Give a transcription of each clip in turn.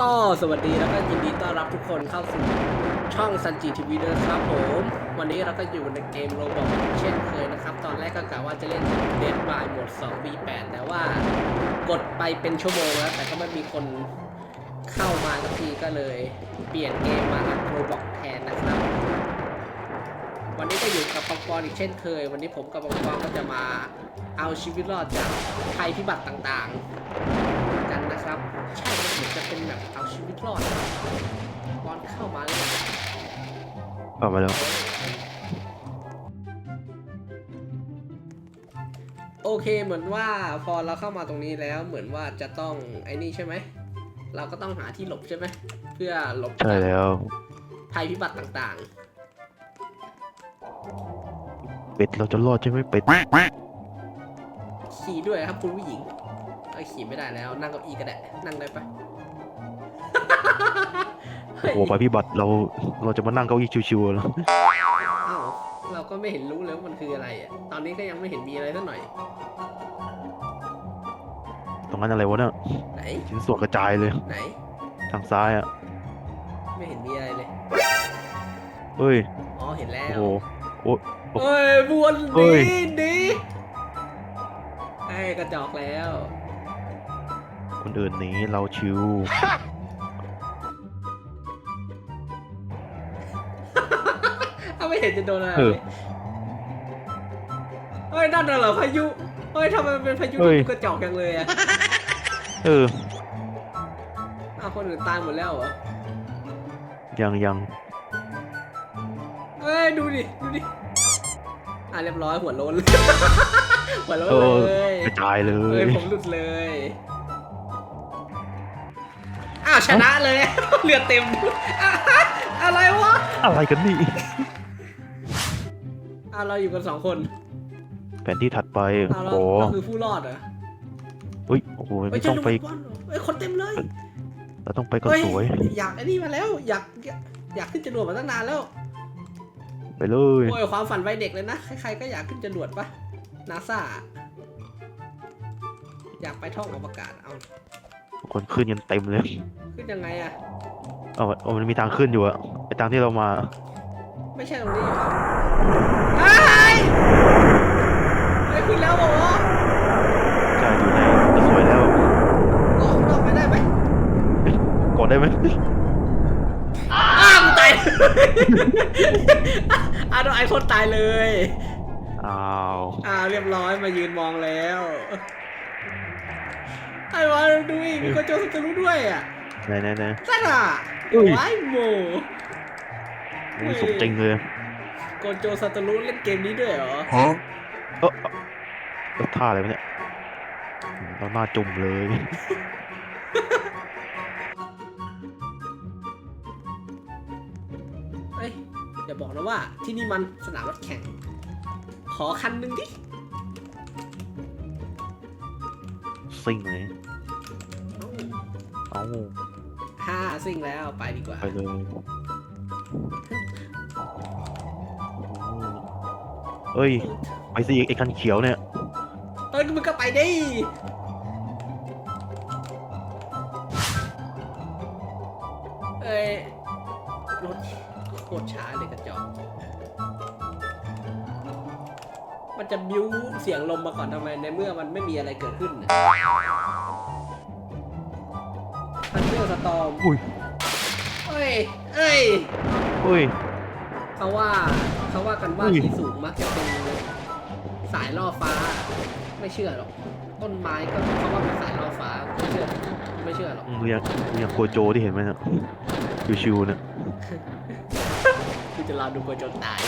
ก็สวัสดีแล้วก็ยินดีต้อนรับทุกคนเข้าสู่ช่องซันจีทีวีนะครับผม วันนี้เราก็อยู่ในเกมโรบอทเช่นเคยนะครับ ตอนแรกก็กะว่าจะเล่นเดนบายโหมด 2v8 แต่ว่ากดไปเป็นชั่วโมงแล้ว แต่ก็ไม่มีคนเข้ามาสักทีก็เลย เปลี่ยนเกมมาอัดโรบอทแทนนะครับ วันนี้ก็อยู่กับปังปอนอีกเช่นเคย วันนี้ผมกับปังปอนก็จะมาเอาชีวิตรอดจากภัยพิบัติต่างๆ นนะครับใช่มันเหมือนจะเป็นแบบเอาชีวิตรอดบอลเข้ามาเลยกลับมาแล้ว โอเคเหมือนว่าพอเราเข้ามาตรงนี้แล้วเหมือนว่าจะต้องไอ้นี่ใช่ไหม เราก็ต้องหาที่หลบใช่ไหมเพื่อหลบใช่แล้ว ภัยพิบัติต่างเป็ดเราจะรอดใช่ไหมเป็ดๆขี่ด้วยครับคุณผู้หญิง เอ้ยขี่ไม่ได้แล้ว นั่งเก้าอี้ก็ได้ นั่งได้ปะ เฮ้ยโอ้ไปพี่บัตรเราเราจะมานั่งเก้าอี้ชิวๆแล้วอ้าวเราก็ไม่เห็นรู้เลยว่ามันคืออะไรอะ ตอนนี้ก็ยังไม่เห็นมีอะไรสักหน่อย ตรงนั้นอะไรวะเนี่ยไหน ชิ้นส่วนกระจายเลยไหน ทางซ้ายอะไม่เห็นมีอะไรเลยเฮ้ยอ๋อ เห็นแล้วโอ้โหเฮ้ยบวนเฮ้ดียดีไอ้กระจอกแล้ว คนอื่นหนีเราชิวเอาไม่เห็นจะโดนอะไรเออเลยเฮ้ยนั่นน่ะเหรอพายุเฮ้ยทำไมมันเป็นพายุเฮ้ยที่กระจอกจังเลยอะเออ อ้าวคนอื่นตายหมดแล้วเหรอ ยังยังเฮ้ยดูดิ ดูดิ อะเรียบร้อยหัวโล้น หัวโล้นเออเลยกระจายเลเฮ้ยยผมหลุดเลยอ้าวชนะเลย เลือดเต็มอะอะไรวะอะไรกันนี่ อะเราอยู่กันสองคนแผนที่ถัดไปอะเราโอ้เราคือผู้รอดเหรอเฮ้ยโอ้โหไม่ไม่ใช่ต้องไปลูกบอลเหรอเฮ้ยคนเต็มเลยเราต้องไปก็เฮ้ยสวย อยากไอ้นี่มาแล้ว อยากอยากขึ้นจรวดมาตั้งนานแล้วไปเลยโอ้ยความฝันวัยเด็กเลยนะใครๆก็อยากขึ้นจรวดปะนาซาอยากไปท่องอวกาศเอา คนขึ้นกันเต็มเลยขึ้นยังไงอะเอาเอามันมีทางขึ้นอยู่อะไอทางที่เรามา ไม่ใช่ตรงนี้เหรอเฮ้ยเฮ้ยขึ้นแล้วเหรอใช่อยู่ในจะสวยแล้วก็ข้างนอกไปได้ไหมกดได้ไหมอ้าวกูตายอ้าวโดนไอคนตายเลย อ้าวอ่าเรียบร้อยมายืนมองแล้ว ไอ้วะดูอีกมีคนโจรสจะรู้ด้วยอะไหนไหนไหนสั่นอะอุ้ยว้ายโมนี่สมจริงเลยโกนโจซาตารุเล่นเกมนี้ด้วยเหรอเออเอ้อแล้วท่าอะไรวะเนี่ยเราหน้าจุ่มเลยเฮ้ยอย่าบอกนะว่าที่นี่มันสนามรถแข่ง ขอคันหนึ่งดิซิ่งเลย เอ้าเอาห้าซิ่งแล้วไปดีกว่า ไปเลยเอ้ยไปสิไอ้คันเขียวเนี่ยเอ้ยมึงก็ไปดิเอ้ยรถโคตรช้าเลยกระจอกมันจะบิ้วเสียงลมมาก่อนทำไมในเมื่อมันไม่มีอะไรเกิดขึ้นพันเดอร์ สตอมอุ้ยเอ้ยเอ้ยเฮ้ย เขาว่าเขาว่ากันว่าอุ้ย ที่สูงมักจะเป็นสายล่อฟ้า ไม่เชื่อหรอก ต้นไม้ก็เขาว่าเป็นสายล่อฟ้า ไม่เชื่อ ไม่เชื่อหรอก มึงยังมึงยังโกโจที่เห็นไหมเนี่ยชิวๆเนี่ยคือจะรอดูกลัวจนตาย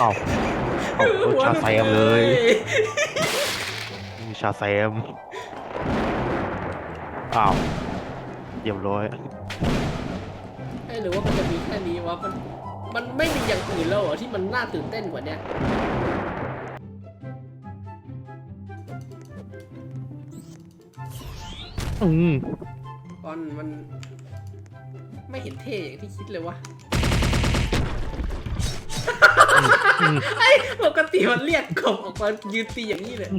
อ้าว เอาเอาชาแซมเลยชาแซมอ้าวเรียบร้อยเอ้ยหรือว่ามันจะมีแค่นี้วะมันมันไม่มีอย่างอื่นแล้วเหรอที่มันน่าตื่นเต้นกว่านี้อืมตอนมัน ไม่เห็นเท่อย่างที่คิดเลยวะ ปกติมันเรียกกบออกมายืนตีอย่างนี้เลย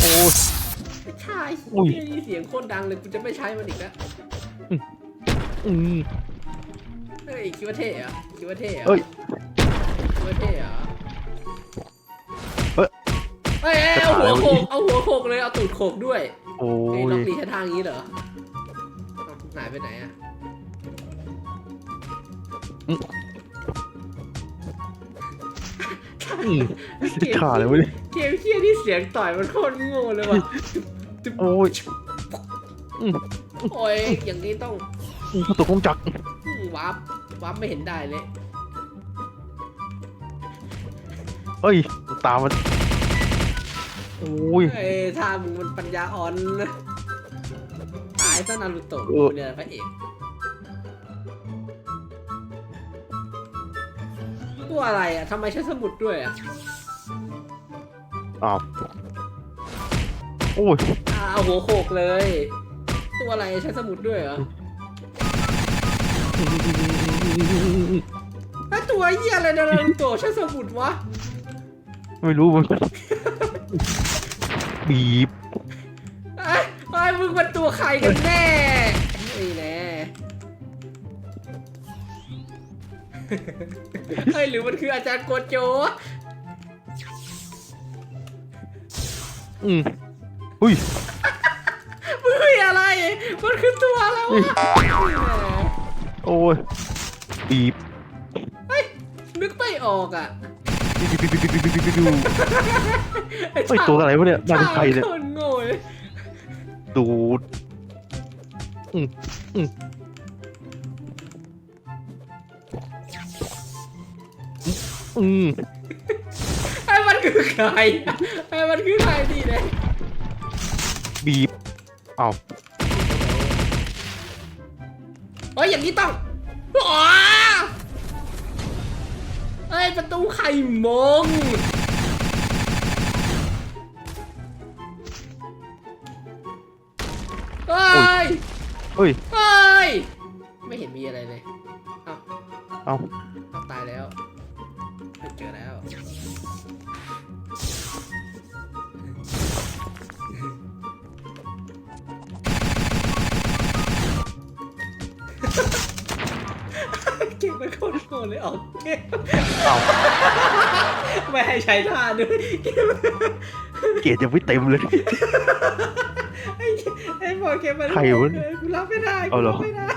โอ้ยไม่ใช่อุ้ยเหี้ยนี่เสียงโคตรดังเลยกูจะไม่ใช้มันอีกแล้วอืมเฮ้ยคิดว่าเท่เหรอคิดว่าเท่เหรอเอ้ย คิดว่าเท่เหรอเอ้ย เอ้ยเอ้ยเอาหัวโขกเอาหัวโขกเลยเอาตูดโขกด้วย โอ้ไอ้ยล็อกลีใช้ทางนี้เหรอเอาหายไปไหนอะ ขาเลยวะเนี่ยเกมเฮียที่เสียงต่อยมันโคตรโง่เลยว่ะโอ้ยโอ้ยอย่างนี้ต้องประตูกงจักรอืมวับวับไม่เห็นได้เลยเอ้ยตามมันโอ้ยเอ้ยถ้ามึงมันปัญญาอ่อนนะตายซะนารุโตะเออเนี่ยพระเอก ตัวอะไรอะทำไมใช้สมุดด้วยอะอ้าวโอ้ยอ่าเอาหัวโขกเลย ตัวอะไรใช้สมุดด้วยเหรอไอ้ยตัวเหี้ยอะไรนารุโตะใช้สมุดวะไม่รู้มันบีบไอ้ไอ้ยมึงเป็นตัวใครกันแน่นี่แน่ เฮ้ยหรือมันคืออาจารย์โกโจวะอืมอุ้ยมึงคืออะไร มันคือตัวแล้ววะนี่แน่โอ้ยบีบเฮ้ยนึกไม่ออกอะบีบบีบบีบบีบบีบบีบบีบเฮ้ยตัวอะไรวะเนี่ยน่าเป็นใครเนี่ยชาคนโง่เลยดูดอืมอืม อืมไอ้มันคือใครไอ้มันคือใครดีเลยบีบอ้าวเฮ้ยอย่างนี้ต้องอ๋อเอ้ยประตูไข่มงเฮ้ยเฮ้ย เฮ้ย ไม่เห็นมีอะไรเลย เอ้าเอ้าเอาตายแล้วไม่ เจอแล้วเก่งมันโคตรโกรธเลยออกเกมเอ้าไม่ให้ใช้ท่าด้วยเกมเกรดยังไม่เต็มเลย ไอ้ไอ้พอเกมมันใครวะเออกูรับไม่ได้เอากูเหรอรับไม่ได้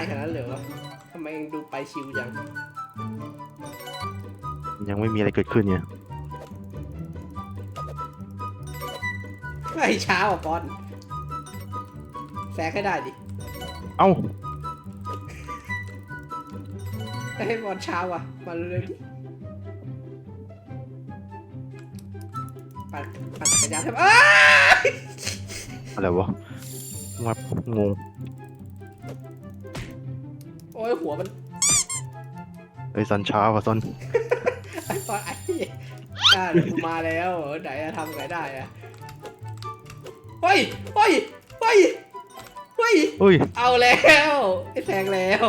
ายขนาดนั้นเลยวะทำไมเองดูไปชิวจังยังไม่มีอะไรเกิดขึ้นเนี่ยไอ้ช้าอะปอนแซงให้ได้ดิเอ้าให้บอลช้าว่ะมาเลยดิปั่นปั่นจักรยานทำไมอ้ายอะไรวะมางงโอ้ยหัวมันไอ้ซันช้าว่ะซันไอ้ปอนไอ้อ่าเดี๋ยวกูมาแล้วไหนจะทำไงได้อะเฮ้ยเฮ้ยเฮ้ยเฮ้ย เฮ้ย เอาแล้วไอ้แซงแล้ว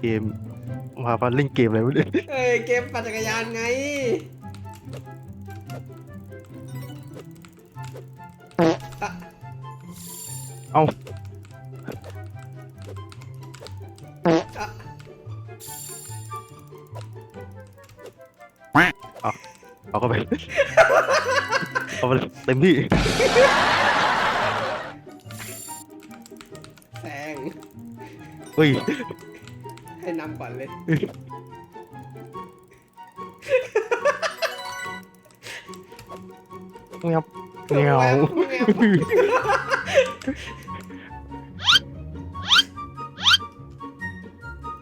เกมมาพันเล่นเกมอะไรวะเนี่ยเอ้ยเกมปั่นจักรยานไง อะ เอ้าอะเอาเข้าไป เอาไปเต็มที่ แซงเฮ้ย ให้นำก่อนเลย เงียบเงียบ แว๊บ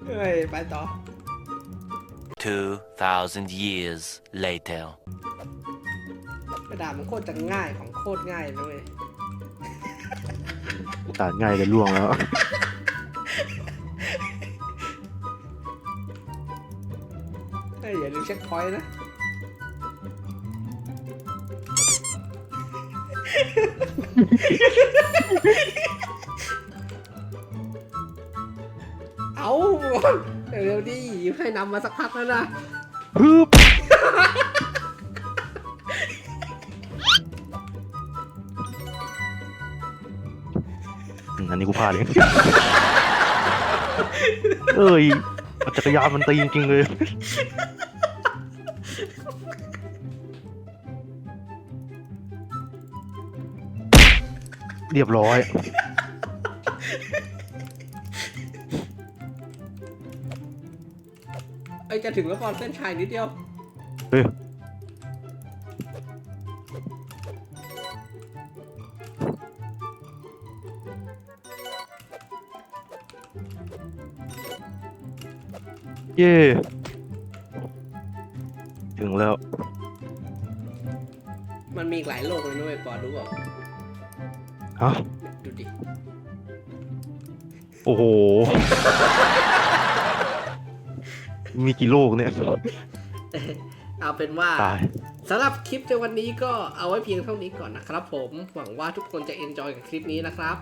เฮ้ยไปต่อ 2,000 years later. กระดาษมันโคตรจะง่ายของโคตรง่ายเลยเว้ยตัดง่ายเลยล่วงแล้ว เฮ้ยอย่าลืมเช็คพอยต์นะ เอาเร็วๆดิให้นำมาสักพักแล้วนะฮึบอืมอันนี้กูพลาดเองเอ้ยจักรยานมันตีจริงๆเลย เรียบร้อย จะถึงแล้วก่อนเส้นชัยนิดเดียวเฮ้ย เย่ถึงแล้ว มันมีอีกหลายโลกเลยนะเว้ยปอรู้เปล่าฮะ ดูดิ โอ้โห มีกี่โลกเนี่ย เอาเป็นว่าตาย สำหรับคลิปในวันนี้ก็เอาไว้เพียงเท่านี้ก่อนนะครับผมหวังว่าทุกคนจะเอนจอยกับคลิปนี้นะครับ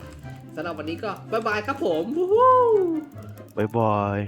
สำหรับวันนี้ก็บ๊ายบายครับผมวู้ฮู้ บ๊ายบาย